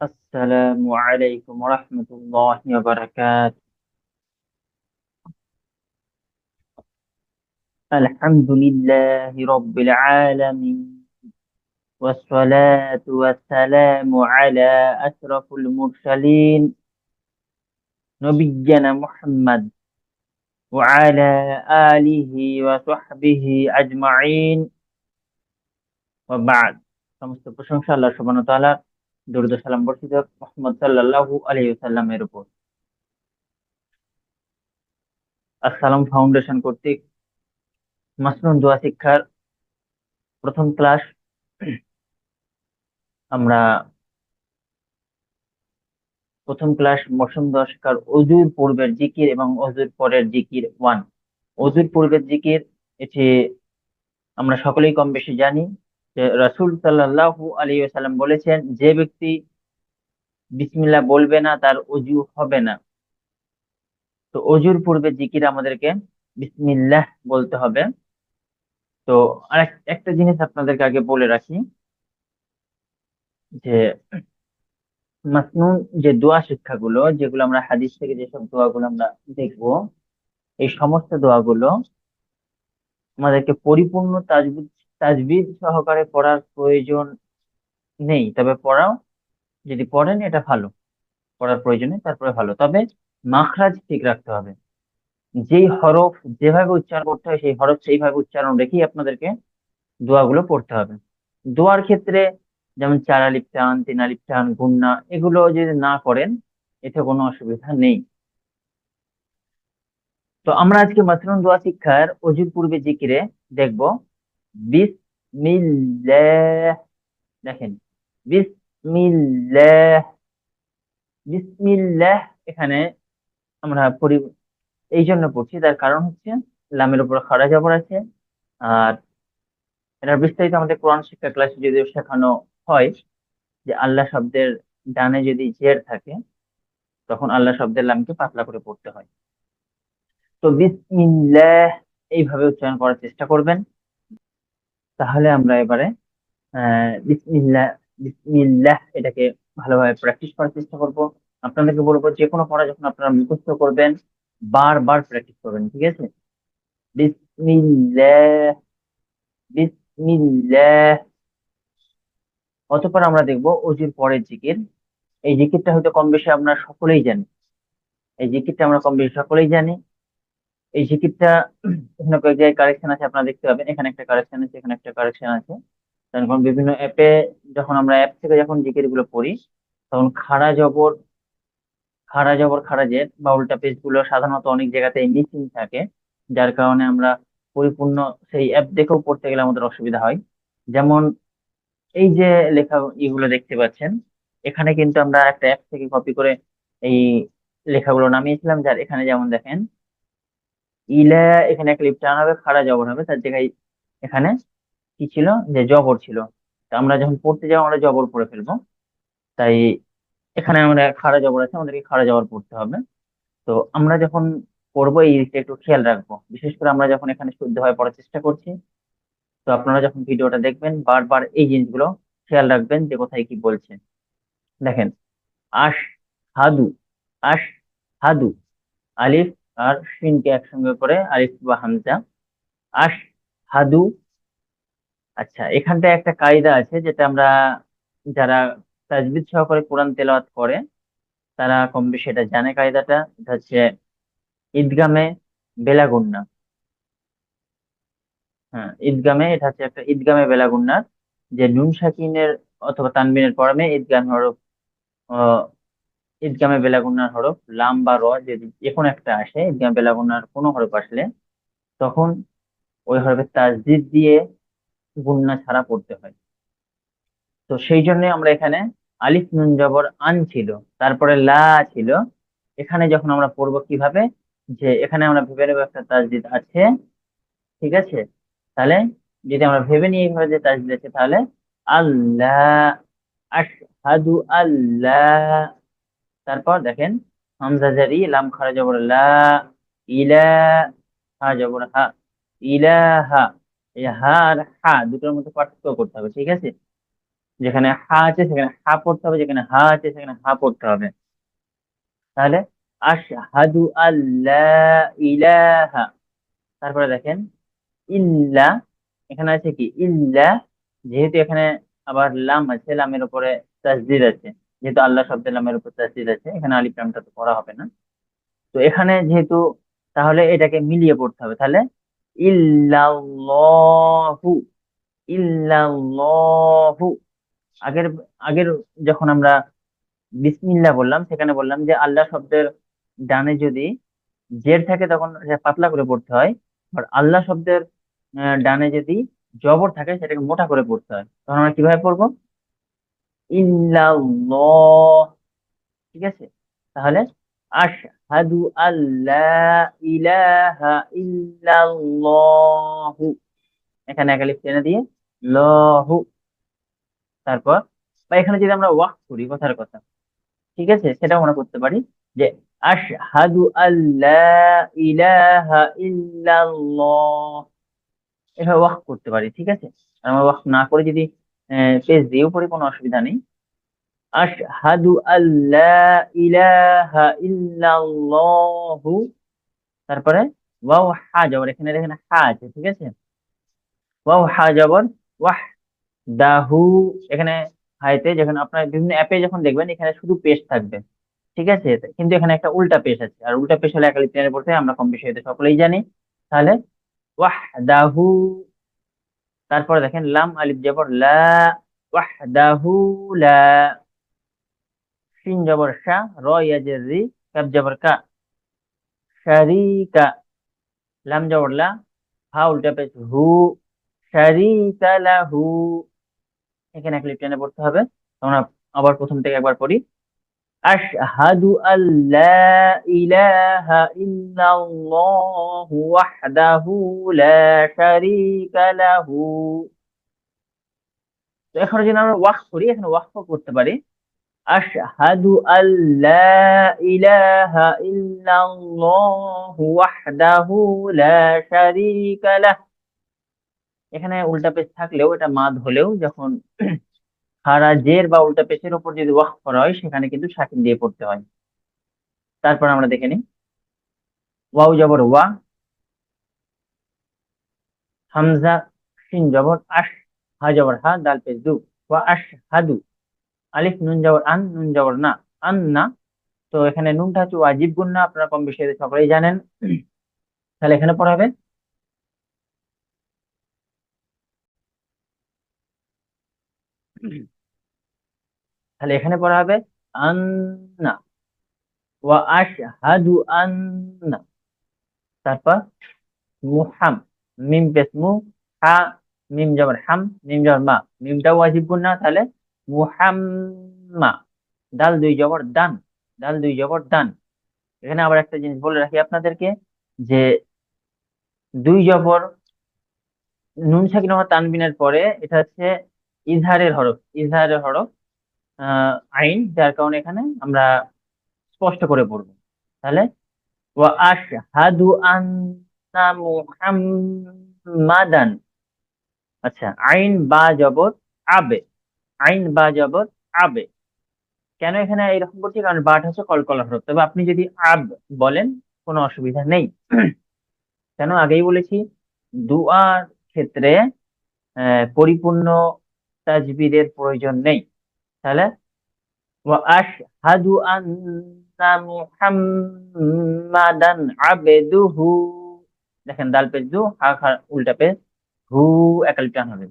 السلام عليكم ورحمة الله وبركاته الحمد لله رب العالمين والصلاة والسلام على أشرف المرسلين نبينا محمد وعلى آله وصحبه أجمعين وبعد সমস্ত প্রশংসা আল্লাহ সুবহানাহু ওয়া তাআলা দরুদ ও সালাম বর্ষিত মুহাম্মদ সাল্লাল্লাহু আলাইহি ওয়াসাল্লামের উপর। আসসালাম ফাউন্ডেশন কর্তৃক মাসনুন দোয়া শিক্ষার প্রথম ক্লাস আমরা প্রথম ক্লাস মৌসুম দোয়া শিক্ষার অজুর পূর্বের জিকির এবং অজুর পরের জিকির ওয়ান। অজুর পূর্বের জিকির, এটি আমরা সকলেই কম বেশি জানি। রাসূল সাল্লাল্লাহু আলাইহি ওয়াসাল্লাম বলেছেন, যে ব্যক্তি বিসমিল্লাহ বলবে না, তার অজু হবে না। তো অজুর পূর্বে জিকির আমাদেরকে বিসমিল্লাহ বলতে হবে। তো আর একটা জিনিস আপনাদেরকে আগে বলে রাখি, যে মাসনুন যে দোয়া শিক্ষাগুলো, যেগুলো আমরা হাদিস থেকে যেসব দোয়াগুলো আমরা দেখব, এই সমস্ত দোয়াগুলো আমাদেরকে পরিপূর্ণ তাজবিদ তাজবিদ সহকারে পড়ার প্রয়োজন নেই। তবে পড়াও, যদি পড়েন এটা ভালো। পড়ার প্রয়োজনে তারপরে ভালো। তবে মাখরাজ ঠিক রাখতে হবে। যেই হরফ যেভাবে উচ্চারণ করতে হয়, সেই হরফ সেইভাবে উচ্চারণ রেখেই আপনাদেরকে দোয়াগুলো পড়তে হবে। দোয়ার ক্ষেত্রে যেমন চার আলিফ টান, তিন আলিফ টান, গুন্না, এগুলো যদি না করেন এতে কোনো অসুবিধা নেই। তো আমরা আজকে মাসরুন দোয়া শিক্ষার অজুর পূর্বে জিকিরে দেখব বিসমিল্লাহ, দেখেন, বিসমিল্লাহ বিসমিল্লাহ এখানে আমরা পরি এই জন্য পড়ছি, তার কারণ হচ্ছে লামের উপর খাড়া জবর আছে, আর এটার বিস্তারিত আমাদের কোরআন শিক্ষা ক্লাসে যদি শেখানো হয়, যে আল্লাহ শব্দের ডানে যদি জের থাকে, তখন আল্লাহ শব্দের লামকে পাতলা করে পড়তে হয়। তো বিসমিল্লাহ এইভাবে উচ্চারণ করার চেষ্টা করবেন। তাহলে আমরা এবারে বিসমিল্লাহ বিসমিল্লাহ এটাকে ভালোভাবে প্র্যাকটিস করার চেষ্টা করব। আপনাদেরকে বলব, যে কোনো পড়া যখন আপনারা মুখস্থ করবেন, বারবার প্র্যাকটিস করবেন, ঠিক আছে? বিসমিল্লাহ বিসমিল্লাহ। অতঃপর আমরা দেখব অজুর পরের জিকির। এই জিকিরটা হয়তো কম বেশি আমরা সকলেই জানি এই জিকিরটা আমরা কম বেশি সকলেই জানি। এই জিকিরটা এখানে কয়েক জায়গায় কারেকশন আছে, আপনারা দেখতে পাবেন। এখানে একটা কারেকশন আছে, এখানে একটা কারেকশন আছে। তখন বিভিন্ন অ্যাপে যখন আমরা অ্যাপ থেকে যখন জিকিরগুলো পড়ি, তখন খাড়া জবর খাড়া জবর, খাড়া জেদ বা উল্টা পেজগুলো সাধারণত অনেক জায়গাতে মিসিং থাকে। যার কারণে আমরা পরিপূর্ণ সেই অ্যাপ দেখেও পড়তে গেলে আমাদের অসুবিধা হয়। যেমন এই যে লেখা ইগুলো দেখতে পাচ্ছেন, এখানে কিন্তু আমরা একটা অ্যাপ থেকে কপি করে এই লেখাগুলো নামিয়েছিলাম, যার এখানে যেমন দেখেন ইলা এখানে একটা লিপ টান হবে খাড়া জবর হবে। তার জায়গায় এখানে কি ছিল? যে জবর ছিল। তা আমরা যখন পড়তে যাব, আমরা জবর পড়ে ফেলব। তাই এখানে আমরা খাড়া জবর আছে, আমাদেরকে খাড়া জবর পড়তে হবে। তো আমরা যখন পড়ব, এই দিকটা একটু খেয়াল রাখব। বিশেষ করে আমরা যখন এখানে শুদ্ধভাবে পড়ার চেষ্টা করছি, তো আপনারা যখন ভিডিওটা দেখবেন, বারবার এই জিনিসগুলো খেয়াল রাখবেন যে কোথায় কি বলছে। দেখেন, আশ, হাদু আশ, হাদু, আলিফ আর সিনকে একসঙ্গে করে আলিফ বা হামজা আশ, হাদু আচ্ছা এখানটায় একটা কায়দা আছে যেটা আমরা যারা তাজবিদ সহকারে কোরআন তেলাওয়াত করে, তারা কম বেশি এটা জানে কায়দাটা। এটা হচ্ছে ঈদগামে বেলাগুন্না। হ্যাঁ ঈদগামে, এটা হচ্ছে একটা ঈদগামে বেলাগুন্নার যে নুন সাকিনের অথবা তানবিনের পরমে ঈদগাম হরফ ঈদগামে বেলাগুন্নার হরফ, লাম বা র যদি যে কোনো একটা আসে ঈদগামে বেলাগুন্নার কোনো হরফ আসলে, তখন ওই হরফের তাজদিদ দিয়ে গুন্না ছাড়া পড়তে হয়। তো সেই জন্য আমরা এখানে আলিফ নুন জবর আন ছিল, তারপরে লা ছিল। এখানে যখন আমরা পড়ব কীভাবে, যে এখানে আমরা ভেবে নেব একটা তাজদিদ আছে, ঠিক আছে? তাহলে যদি আমরা ভেবে নিই এইভাবে যে তাজদিদ আছে, তাহলে আল্লাহ আশহাদু আল্লাহ তারপর দেখেন, হামজা জারি, লাম খারা জবর লা ইলা হা জবর হা এই হা আর হা দুটোর মধ্যে পার্থক্য করতে হবে, ঠিক আছে? যেখানে হা আছে, সেখানে হা পড়তে হবে, যেখানে হা আছে, সেখানে হা পড়তে হবে। তাহলে আশহাদু আল্লাহ ইলাহা, তারপরে দেখেন, ইল্লা, এখানে আছে কি? ইল্লা, যেহেতু এখানে আবার লাম আছে, লামের উপরে তাসদিদ আছে। যেহেতু আল্লাহ শব্দের লামের উপর তাসদিদ আছে, এখানে আলিফ লামটা তো পড়া হবে না। তো এখানে যেহেতু, তাহলে এটাকে মিলিয়ে পড়তে হবে। তাহলে ইল্লাল্লাহু ইল্লাল্লাহু। আগের আগের যখন আমরা বিসমিল্লাহ বললাম, সেখানে বললাম যে আল্লাহ শব্দের ডানে যদি জের থাকে তখন পাতলা করে পড়তে হয়। আর আল্লাহ শব্দের ডানে যদি জবর থাকে সেটাকে মোটা করে পড়তে হয়। তখন আমরা কীভাবে পড়ব? ঠিক আছে? তাহলে আশহাদু আল্লা ইলাহা এখানে একালিফ টেনে দিয়ে, লহু। তারপর, বা এখানে যদি আমরা ওয়াক করি, কথার কথা, ঠিক আছে? সেটাও আমরা করতে পারি যে আশহাদু আল্লা ইলাহা ইল্লাল্লাহ। এভাবে ওয়াক করতে পারি, ঠিক আছে? আমরা ওয়াক না করে যদি পেজ দিয়েও পড়ি কোনো অসুবিধা নেই। আশহাদু আল্লা ইলাহা ইল্লাল্লাহু। তারপরে ওয়াও হা জবর, এখানে দেখেন হা আছে, ঠিক আছে? ওয়াও হা জবর, ওয়াহ দাহু। এখানে হাইতে যখন আপনার বিভিন্ন অ্যাপে যখন দেখবেন, এখানে শুধু পেজ থাকবে, ঠিক আছে? কিন্তু এখানে একটা উল্টা পেশ আছে। আর উল্টা পেশ হলে একালি টেনে পড়তে আমরা কম বেশি হয়তো সকলেই জানি। তাহলে ওয়াহদাহু তারপরে দেখেন লাম আলিফ জবর লা, ওয়াহদাহু লা। শিন জবর শা র ইয়াজের রি কাব জবর কা। শারিকা। লাম জবর লা, হা উল্টা পেশ হু। শারিকা লাহু। এখানে এক টেনে পড়তে হবে। আমরা আবার প্রথম থেকে একবার পড়ি। আশহাদু আল্লা ইলাহা ইল্লাল্লাহু ওয়াহদাহু লা শারীকা লাহু। তো এখন যদি আমরা ওয়াকফ করি, এখানে ওয়াকফ করতে পারি। আশহাদু আল্লা ইলাহা ইল্লাল্লাহু ওয়াহদাহু লা শারীকা লাহু। এখানে উল্টা পেশ থাকলেও, এটা মাদ হলেও যখন খারা জের বা উল্টা পেশের উপর যদি ওয়াক করা হয়, সেখানে কিন্তু সাকিন দিয়ে পড়তে হয়। তারপর আমরা দেখে নিই। ওয়াউ জবর ওয়া, হামজা শিন জবর আশ, হা জবর হা, দাল পেশ দু, ওয়া আশ হাদু আলিফ নুন জবর আন, নুন জবর না, আন না। তো এখানে নুনটা হচ্ছে ওয়াজিব গুণ না, আপনারা কম বেশি সকলেই জানেন। তাহলে এখানে পড়া হবে। তাহলে এখানে পড়া হবে আন্না। ওয়া আশহাদু আন্না। তারপর মুহাম, মিম পেশ মু হা, মিম জবর হাম, মিম জবর মা। মিমটা ওয়াজিব না, তাহলে মুহাম্মা। দাল দুই জবর দান, দাল দুই জবর দান। এখানে আবার একটা জিনিস বলে রাখি আপনাদেরকে, যে দুই জবর নুন সাকিন তানবিনের পরে এটা হচ্ছে ইজহারের হরফ ইজহারের হরফ আইন, যার কারণে এখানে আমরা স্পষ্ট করে পড়ব। তাহলে, ওয়া আশহাদু আন্না মুহাম্মাদান। আচ্ছা আইন বা জবর আবে, আইন বা জবর আবে। কেন এখানে এরকম করছি? কারণ বাট হচ্ছে কলকলা হরফ। তবে আপনি যদি আব বলেন, কোনো অসুবিধা নেই। কেন? আগেই বলেছি, দুয়ার ক্ষেত্রে পরিপূর্ণ তাজবিদের প্রয়োজন নেই। তাহলে? আশহাদু আন্না মুহাম্মাদান আবদুহু দেখেন দাল পেজ দু, হা খা উল্টা পেজ হু একালি টান হবে।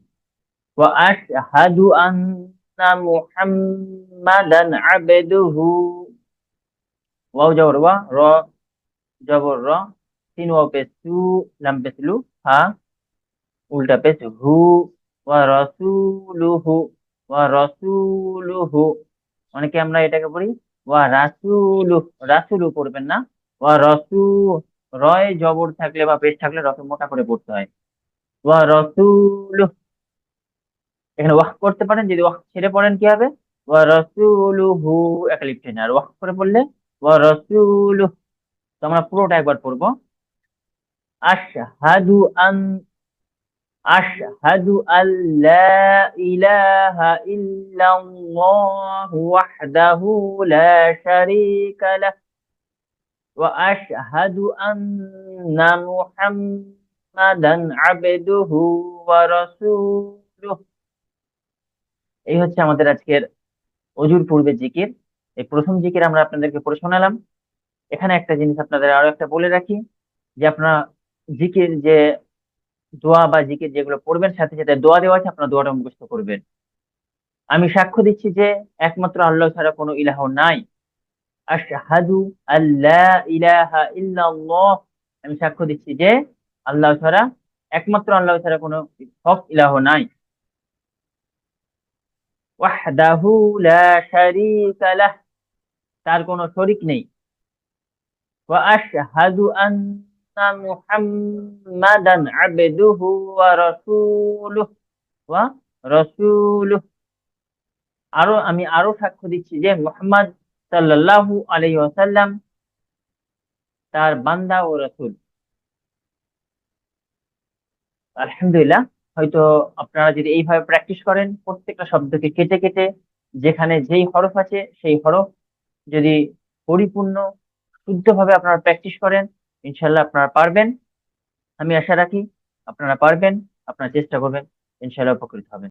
আশহাদু আন্না মুহাম্মাদান আবদুহু ওয়াও জবর, ওয়া, র, জবর, র, তিন ওয়াও পেজ তু লাম পেজ লু, হা, উল্টা পেজ হু, ওয়া রাসূলুহু। ওয়া রাসূলুহু অনেকে আমরা এটাকে পড়ি ওয়া রাসূলু রাসূলু পড়বেন না। ওয়া রাসূ রয় জবর থাকলে বা পেশ থাকলে রকে মোটা করে পড়তে হয়। ওয়া রাসূলু এখানে ওয়াক করতে পারেন, যদি ওয়াক ছেড়ে পড়েন কি হবে? ওয়া রাসূলুহু একালিপ টেনে। আর ওয়াক করে পড়লে ওয়া রাসূলু তো আমরা পুরোটা একবার পড়ব। আশহাদু আন أشهد أن لا إله إلا الله وحده لا شريك له وأشهد أن محمدا عبده ورسوله এই হচ্ছে আমাদের আজকের অজুর পূর্বে জিকির। এই প্রথম জিকির আমরা আপনাদেরকে পড়ে শোনালাম। এখানে একটা জিনিস আপনাদের আরও একটা বলে রাখি যে আপনারা জিকির যে দোয়া বা জিকির যেগুলো পড়বেন, সাথে সাথে দোয়া দেওয়া আছে, আপনারা দোয়াটা মুখস্থ করবেন। আমি সাক্ষ্য দিচ্ছি যে, একমাত্র আল্লাহ ছাড়া কোনো ইলাহ নাই। আশহাদু আল্লা ইলাহা ইল্লাল্লাহ। আমি সাক্ষ্য দিচ্ছি যে, আল্লাহ ছাড়া, একমাত্র আল্লাহ ছাড়া কোনো হক ইলাহ নাই। ওয়াহদাহু লা শারীকা লাহ। তার কোনো শরীক নেই। ওয়া আশহাদু আন্না ওয়া রাসূলুহু ওয়া রাসূলুহু আরও, আমি আরও সাক্ষ্য দিচ্ছি যে মুহাম্মদ সাল্লাল্লাহু আলাইহি ওয়াসাল্লাম তার বান্দা ও রাসূল। আলহামদুলিল্লাহ, হয়তো আপনারা যদি এইভাবে প্র্যাকটিস করেন, প্রত্যেকটা শব্দকে কেটে কেটে যেখানে যেই হরফ আছে, সেই হরফ যদি পরিপূর্ণ, শুদ্ধভাবে আপনারা প্র্যাকটিস করেন ইনশাল্লাহ আপনারা পারবেন। আমি আশা রাখি আপনারা পারবেন আপনারা চেষ্টা করবেন ইনশাল্লাহ উপকৃত হবেন।